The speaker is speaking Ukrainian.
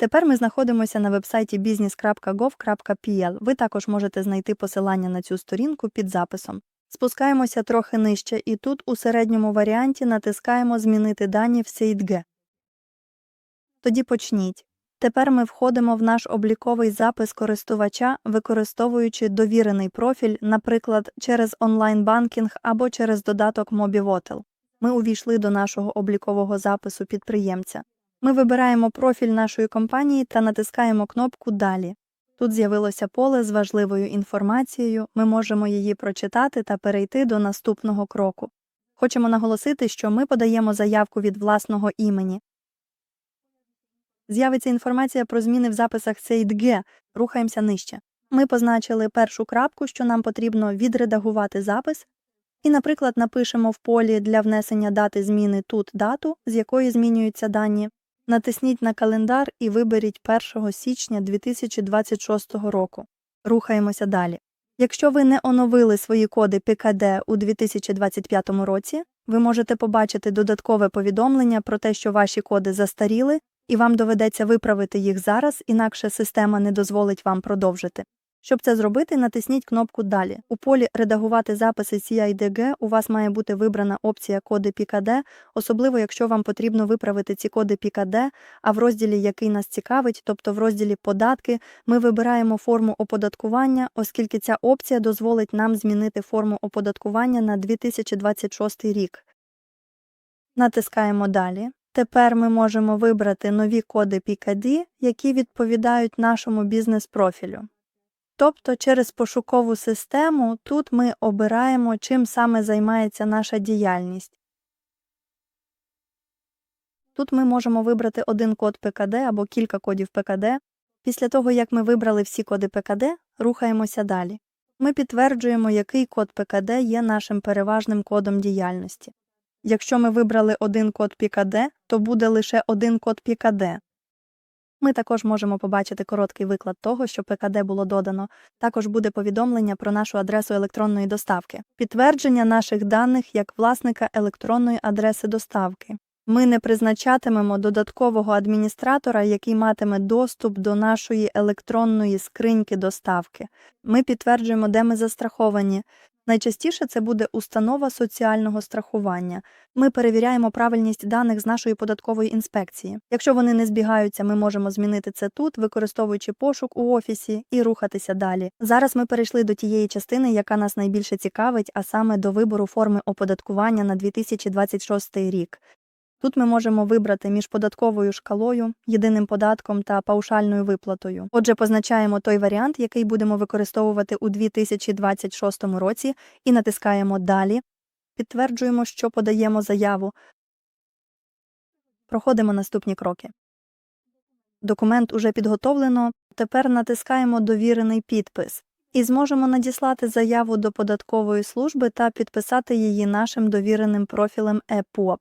Тепер ми знаходимося на вебсайті business.gov.pl. Ви також можете знайти посилання на цю сторінку під записом. Спускаємося трохи нижче, і тут у середньому варіанті натискаємо Змінити дані в SaidG. Тоді почніть. Тепер ми входимо в наш обліковий запис користувача, використовуючи довірений профіль, наприклад, через онлайн-банкінг або через додаток MobiVotel. Ми увійшли до нашого облікового запису підприємця. Ми вибираємо профіль нашої компанії та натискаємо кнопку Далі. Тут з'явилося поле з важливою інформацією, ми можемо її прочитати та перейти до наступного кроку. Хочемо наголосити, що ми подаємо заявку від власного імені. З'явиться інформація про зміни в записах SaidG. Рухаємося нижче. Ми позначили першу крапку, що нам потрібно відредагувати запис, і, наприклад, напишемо в полі для внесення дати зміни тут дату, з якої змінюються дані. Натисніть на календар і виберіть 1 січня 2026 року. Рухаємося далі. Якщо ви не оновили свої коди ПКД у 2025 році, ви можете побачити додаткове повідомлення про те, що ваші коди застаріли, і вам доведеться виправити їх зараз, інакше система не дозволить вам продовжити. Щоб це зробити, натисніть кнопку Далі. У полі Редагувати записи CIDG у вас має бути вибрана опція Коди ПКД, особливо якщо вам потрібно виправити ці коди ПКД, а в розділі, який нас цікавить, тобто в розділі Податки, ми вибираємо форму оподаткування, оскільки ця опція дозволить нам змінити форму оподаткування на 2026 рік. Натискаємо Далі. Тепер ми можемо вибрати нові коди PKD, які відповідають нашому бізнес-профілю. Тобто через пошукову систему тут ми обираємо, чим саме займається наша діяльність. Тут ми можемо вибрати один код ПКД або кілька кодів ПКД. Після того, як ми вибрали всі коди ПКД, рухаємося далі. Ми підтверджуємо, який код ПКД є нашим переважним кодом діяльності. Якщо ми вибрали один код ПКД, то буде лише один код ПКД. Ми також можемо побачити короткий виклад того, що ПКД було додано. Також буде повідомлення про нашу адресу електронної доставки, підтвердження наших даних як власника електронної адреси доставки. Ми не призначатимемо додаткового адміністратора, який матиме доступ до нашої електронної скриньки доставки. Ми підтверджуємо, де ми застраховані. Найчастіше це буде установа соціального страхування. Ми перевіряємо правильність даних з нашої податкової інспекції. Якщо вони не збігаються, ми можемо змінити це тут, використовуючи пошук у офісі, і рухатися далі. Зараз ми перейшли до тієї частини, яка нас найбільше цікавить, а саме до вибору форми оподаткування на 2026 рік. Тут ми можемо вибрати між податковою шкалою, єдиним податком та паушальною виплатою. Отже, позначаємо той варіант, який будемо використовувати у 2026 році, і натискаємо Далі. Підтверджуємо, що подаємо заяву. Проходимо наступні кроки. Документ уже підготовлено. Тепер натискаємо Довірений підпис і зможемо надіслати заяву до податкової служби та підписати її нашим довіреним профілем EPUB.